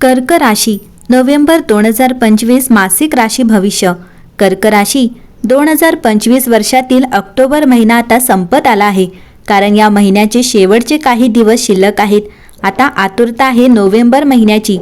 कर्क राशी नोव्हेंबर दोन हजार पंचवीस मासिक राशी भविष्य. कर्क राशी दोन हजार पंचवीस वर्षातील ऑक्टोबर महिना आता संपत आला आहे. कारण या महिन्याचे शेवटचे काही दिवस शिल्लक आहेत. आता आतुरता आहे नोव्हेंबर महिन्याची.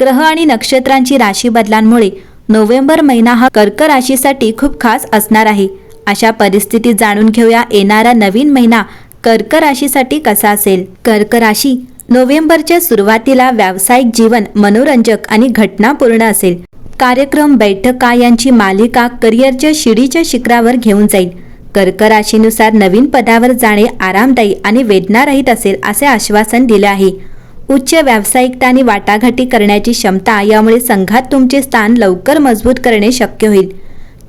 ग्रह आणि नक्षत्रांची राशी बदलांमुळे नोव्हेंबर महिना हा कर्क राशीसाठी खूप खास असणार आहे. अशा परिस्थितीत जाणून घेऊया येणारा नवीन महिना कर्क राशीसाठी कसा असेल? कर्क राशी नोव्हेंबरच्या सुरुवातीला व्यावसायिक जीवन मनोरंजक आणि घटनापूर्ण असेल. कार्यक्रम बैठका यांची मालिका करिअरच्या शिडीच्या शिखरावर घेऊन जाईल. कर्क राशीनुसार नवीन पदावर जाणे आरामदायी आणि वेदनारहित असेल असे आश्वासन दिले आहे. उच्च व्यावसायिकता आणि वाटाघाटी करण्याची क्षमता यामुळे संघात तुमचे स्थान लवकर मजबूत करणे शक्य होईल.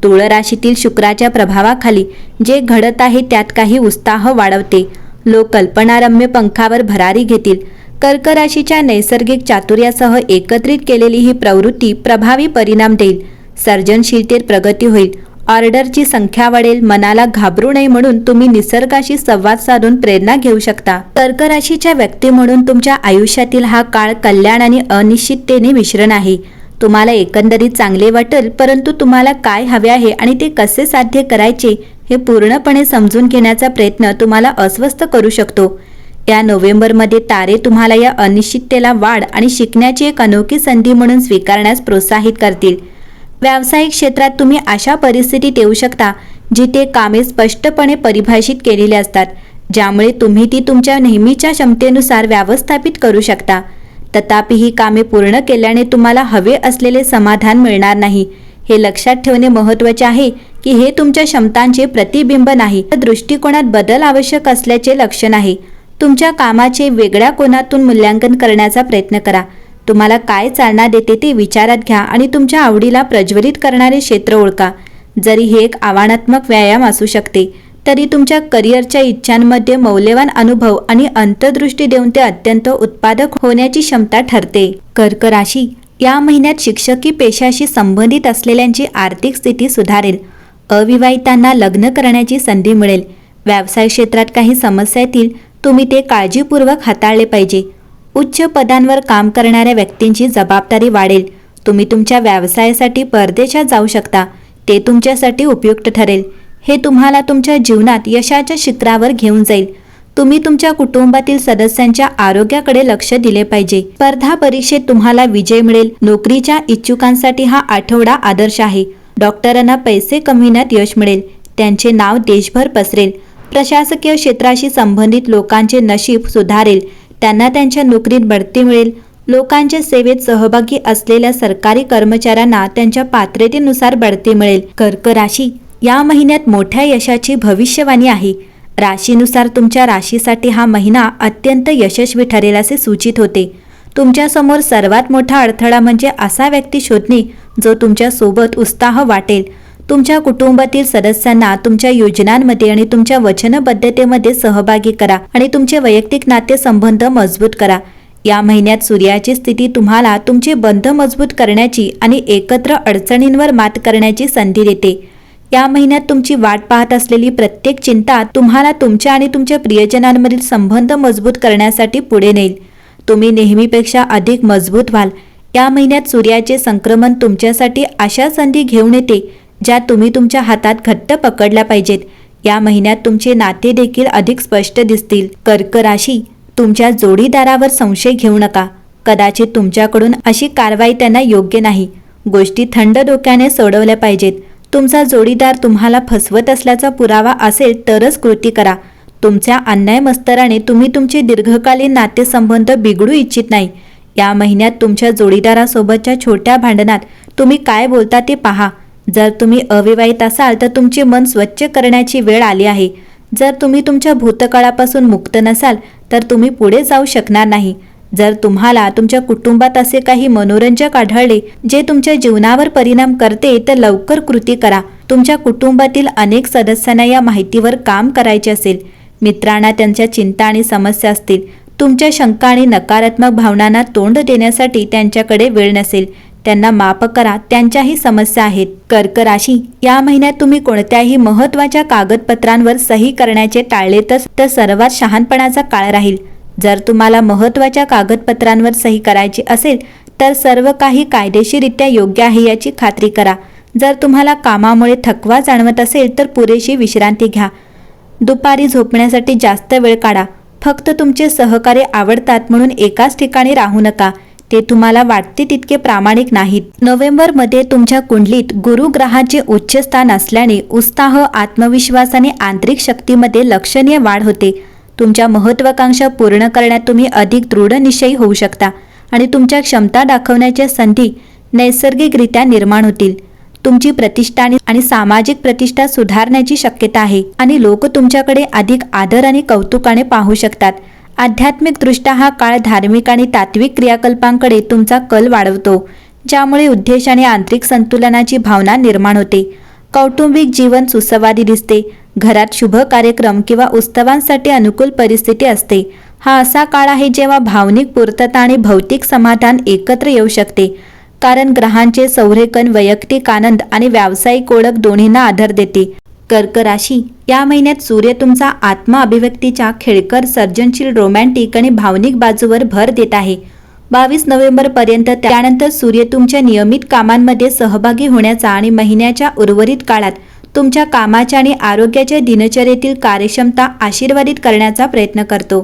तुळ राशीतील शुक्राच्या प्रभावाखाली जे घडत आहे त्यात काही उत्साह वाढवते. लोक कल्पनारम्य पंखावर भरारी घेतील. कर्क राशीच्या नैसर्गिक चातुर्यासह एकत्रित केलेली ही प्रवृत्ती प्रभावी परिणाम देईल. सर्जनशीलतेत प्रगती होईल. ऑर्डरची संख्या वाढेल. मनाला घाबरू नये म्हणून तुम्ही निसर्गाशी संवाद साधून प्रेरणा घेऊ शकता. कर्कराशीच्या व्यक्ती म्हणून तुमच्या आयुष्यातील हा काळ कल्याण आणि अनिश्चिततेने मिश्रण आहे. तुम्हाला एकंदरीत चांगले वाटेल परंतु तुम्हाला काय हवे आहे आणि ते कसे साध्य करायचे हे पूर्णपणे समजून घेण्याचा प्रयत्न तुम्हाला अस्वस्थ करू शकतो. या नोव्हेंबरमध्ये तारे तुम्हाला या अनिश्चिततेला वाढ आणि शिकण्याची एक अनोखी संधी म्हणून स्वीकारण्यास प्रोत्साहित करतील. व्यावसायिक क्षेत्रात तुम्ही अशा परिस्थितीत येऊ शकता जिथे कामे स्पष्टपणे परिभाषित केलेली असतात ज्यामुळे तुम्ही ती तुमच्या नेहमीच्या क्षमतेनुसार व्यवस्थापित करू शकता. तथापि ही कामे पूर्ण केल्याने तुम्हाला हवे असलेले समाधान मिळणार नाही. हे लक्षात ठेवणे महत्त्वाचे आहे की हे तुमच्या क्षमतांचे प्रतिबिंब नाही. तर दृष्टिकोनात बदल आवश्यक असल्याचे लक्षण आहे. तुमच्या कामाचे वेगळ्या कोनातून मूल्यांकन करण्याचा प्रयत्न करा. तुम्हाला काय चालना देते ते विचारात घ्या आणि तुमच्या आवडीला प्रज्वलित करणारे क्षेत्र ओळखा. जरी हे एक आव्हानात्मक व्यायाम असू शकते तरी तुमच्या करिअरच्या इच्छांमध्ये मौल्यवान अनुभव आणि अंतर्दृष्टी देऊन ते अत्यंत उत्पादक होण्याची क्षमता ठरते. कर्क राशी या महिन्यात शिक्षकी पेशाशी संबंधित असलेल्यांची आर्थिक स्थिती सुधारेल. अविवाहितांना लग्न करण्याची संधी मिळेल. व्यवसाय क्षेत्रात काही समस्या येतील तुम्ही ते काळजीपूर्वक हाताळले पाहिजे. उच्च पदांवर काम करणाऱ्या व्यक्तींची जबाबदारी वाढेल. तुम्ही तुमच्या व्यवसायासाठी परदेशात जाऊ शकता. ते तुमच्यासाठी उपयुक्त ठरेल. हे तुम्हाला तुमच्या जीवनात यशाच्या शिखरावर घेऊन जाईल. तुम्ही तुमच्या कुटुंबातील सदस्यांच्या आरोग्याकडे लक्ष दिले पाहिजे. स्पर्धा परीक्षेत तुम्हाला विजय मिळेल. नोकरीच्या इच्छुकांसाठी हा आठवडा आदर्श आहे. डॉक्टरांना पैसे कमविण्यात यश मिळेल. त्यांचे नाव देशभर पसरेल. प्रशासकीय क्षेत्राशी संबंधित लोकांचे नशीब सुधारेल. त्यांना त्यांच्या नोकरीत बढती मिळेल. लोकांच्या सेवेत सहभागी असलेल्या सरकारी कर्मचाऱ्यांना त्यांच्या पात्रतेनुसार बढती मिळेल. कर्क राशी या महिन्यात मोठ्या यशाची भविष्यवाणी आहे. राशीनुसार तुमच्या राशीसाठी हा महिना अत्यंत यशस्वी ठरेल असे सूचित होते. तुमच्यासमोर सर्वात मोठा अडथळा म्हणजे असा व्यक्ती शोधणे जो तुमच्यासोबत उत्साह वाटेल. तुमच्या कुटुंबातील सदस्यांना तुमच्या योजनांमध्ये आणि तुमच्या वचनबद्धतेमध्ये सहभागी करा आणि तुमचे वैयक्तिक नातेसंबंध मजबूत करा. या महिन्यात सूर्याची स्थिती तुम्हाला तुमचे बंध मजबूत करण्याची आणि एकत्र अडचणींवर मात करण्याची संधी देते. या महिन्यात तुमची वाट पाहत असलेली प्रत्येक चिंता तुम्हाला तुमच्या आणि तुमच्या प्रियजनांमधील संबंध मजबूत करण्यासाठी पुढे नेईल. तुम्ही नेहमीपेक्षा अधिक मजबूत व्हाल. या महिन्यात सूर्याचे संक्रमण तुमच्यासाठी अशा संधी घेऊन येते ज्या तुम्ही तुमच्या हातात घट्ट पकडल्या पाहिजेत. या महिन्यात तुमचे नाते देखील अधिक स्पष्ट दिसतील. कर्क राशी तुमच्या जोडीदारावर संशय घेऊ नका. कदाचित तुमच्याकडून अशी कारवाई त्यांना योग्य नाही. गोष्टी थंड डोक्याने सोडवल्या पाहिजेत. तुमचा जोडीदार तुम्हाला फसवत असल्याचा पुरावा असेल तरच कृती करा. तुमच्या अन्याय मस्तराने तुम्ही तुमचे दीर्घकालीन नातेसंबंध बिघडू इच्छित नाही. या महिन्यात तुमच्या जोडीदारासोबतच्या छोट्या भांडणात तुम्ही काय बोलता ते पहा. जर तुम्ही अविवाहित असाल तर तुमचे मन स्वच्छ करण्याची वेळ आली आहे. जर तुम्ही तुमच्या भूतकाळापासून मुक्त नसाल तर तुम्ही पुढे जाऊ शकणार नाही. जर तुम्हाला तुमच्या कुटुंबात असे काही मनोरंजक आढळले जे तुमच्या जीवनावर परिणाम करते तर लवकर कृती करा. तुमच्या कुटुंबातील अनेक सदस्यांना या माहितीवर काम करायचे असेल. मित्रांना त्यांच्या चिंता आणि समस्या असतील. तुमच्या शंका आणि नकारात्मक भावनांना तोंड देण्यासाठी त्यांच्याकडे वेळ नसेल. त्यांना माफ करा त्यांच्याही समस्या आहेत. कर्क राशी या महिन्यात तुम्ही कोणत्याही महत्त्वाच्या कागदपत्रांवर सही करण्याचे टाळले तर तर सर्वात शहाणपणाचा काळ राहील. जर तुम्हाला महत्त्वाच्या कागदपत्रांवर सही करायची असेल तर सर्व काही कायदेशीररित्या योग्य आहे याची खात्री करा. जर तुम्हाला कामामुळे थकवा जाणवत असेल तर पुरेशी विश्रांती घ्या. दुपारी झोपण्यासाठी जास्त वेळ काढा. फक्त तुमचे सहकार्य आवडतात म्हणून एकाच ठिकाणी राहू नका. ते तुम्हाला वाटते तितके प्रामाणिक नाहीत. नोव्हेंबरमध्ये तुमच्या कुंडलीत गुरु ग्रहाचे उच्च स्थान असल्याने उत्साह आत्मविश्वास आणि आंतरिक शक्तीमध्ये लक्षणीय वाढ होते. तुमच्या महत्वाकांक्षा पूर्ण करण्यात तुम्ही अधिक दृढ निश्चयी होऊ शकता आणि तुमच्या क्षमता दाखवण्याच्या संधी नैसर्गिकरित्या निर्माण होतील. तुमची प्रतिष्ठा आणि- आणि सामाजिक प्रतिष्ठा सुधारण्याची शक्यता आहे आणि लोक तुमच्याकडे अधिक आदर आणि कौतुकाने पाहू शकतात. आध्यात्मिकदृष्ट्या हा काळ धार्मिक आणि तात्विक क्रियाकल्पांकडे तुमचा कल वाढवतो ज्यामुळे उद्देश आणि आंतरिक संतुलनाची भावना निर्माण होते. कौटुंबिक जीवन सुसंवादी दिसते. घरात शुभ कार्यक्रम किंवा उत्सवांसाठी अनुकूल परिस्थिती असते. हा असा काळ आहे जेव्हा भावनिक पूर्तता आणि भौतिक समाधान एकत्र येऊ शकते. कारण ग्रहांचे संरेखन वैयक्तिक आनंद आणि व्यावसायिक ओळख दोन्हींना आधार देते. कर्क राशी या महिन्यात सूर्य तुमचा आत्मा अभिव्यक्तीच्या खेळकर सर्जनशील रोमॅन्टिक आणि भावनिक बाजूवर भर देत आहे. बावीस नोव्हेंबर पर्यंत त्यानंतर सूर्य तुमच्या नियमित कामांमध्ये सहभागी होण्याचा आणि महिन्याच्या उर्वरित काळात तुमच्या कामाच्या आणि आरोग्याच्या दिनचर्येतील कार्यक्षमता आशीर्वादित करण्याचा प्रयत्न करतो.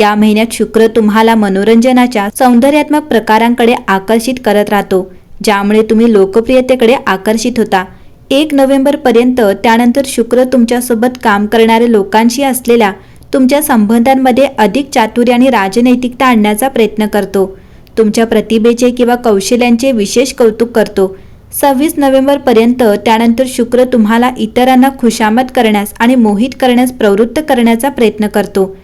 या महिन्यात शुक्र तुम्हाला मनोरंजनाच्या सौंदर्यात्मक प्रकारांकडे आकर्षित करत राहतो ज्यामुळे तुम्ही लोकप्रियतेकडे आकर्षित होता. एक नोव्हेंबर पर्यंत त्यानंतर शुक्र तुमच्यासोबत काम करणाऱ्या लोकांशी असलेल्या तुमच्या संबंधांमध्ये अधिक चातुर्य आणि राजनैतिकता आणण्याचा प्रयत्न करतो. तुमच्या प्रतिभेचे किंवा कौशल्यांचे विशेष कौतुक करतो. सव्वीस नोव्हेंबर पर्यंत त्यानंतर शुक्र तुम्हाला इतरांना खुशामत करण्यास आणि मोहित करण्यास प्रवृत्त करण्याचा प्रयत्न करतो.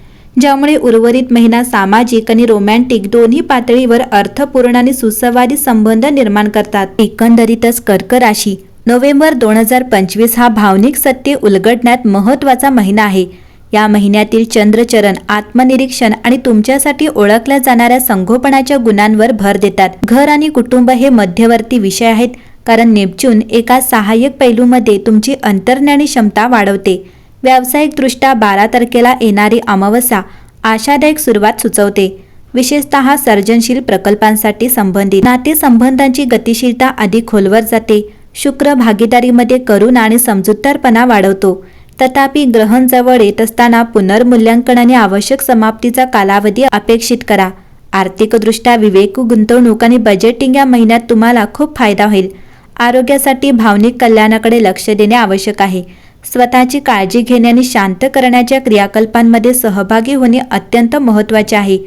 ज्यामुळे उर्वरित महिना सामाजिक आणि रोमॅन्टिक दोन्ही पातळीवर अर्थपूर्ण आणि सुसंवादी संबंध निर्माण करतात. एकंदरीतच कर्क राशी नोव्हेंबर दोन हजार पंचवीस हा भावनिक सत्य उलगडण्यात महत्त्वाचा महिना आहे. या महिन्यातील चंद्रचरण आत्मनिरीक्षण आणि तुमच्यासाठी ओळखल्या जाणाऱ्या संगोपनाच्या गुणांवर भर देतात. घर आणि कुटुंब हे मध्यवर्ती विषय आहेत कारण नेपच्यून एका सहाय्यक पैलूमध्ये तुमची अंतर्ज्ञानी क्षमता वाढवते. व्यावसायिकदृष्ट्या बारा तारखेला येणारी अमावस्या आशादायक सुरुवात सुचवते. विशेषतः सर्जनशील प्रकल्पांसाठी संबंधित. नातेसंबंधांची गतिशीलता अधिक खोलवर जाते. शुक्र भागीदारीमध्ये करुणा आणि समजूतदारपणा वाढवतो. तथापि ग्रहण जवळ येत असताना पुनर्मूल्यांकनाने आवश्यक समाप्तीचा कालावधी अपेक्षित करा. आर्थिकदृष्ट्या विवेक गुंतवणूक आणि बजेटिंग या महिन्यात तुम्हाला खूप फायदा होईल. आरोग्यासाठी भावनिक कल्याणाकडे लक्ष देणे आवश्यक आहे. स्वतःची काळजी घेणे आणि शांत करण्याच्या क्रियाकल्पांमध्ये सहभागी होणे अत्यंत महत्त्वाचे आहे.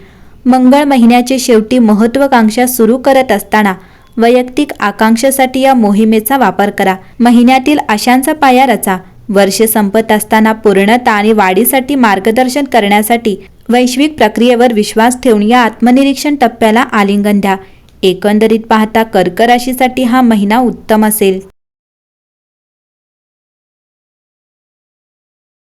मंगळ महिन्याचे शेवटी महत्त्वाकांक्षा सुरू करत असताना वैयक्तिक आकांक्षेसाठी या मोहिमेचा वापर करा. महिन्यातील आशांचा पाया रचा. वर्ष संपत असताना पूर्णता आणि वाढीसाठी मार्गदर्शन करण्यासाठी वैश्विक प्रक्रियेवर विश्वास ठेवून या आत्मनिरीक्षण टप्प्याला आलिंगन द्या. एकंदरीत पाहता कर्क राशीसाठी हा महिना उत्तम असेल.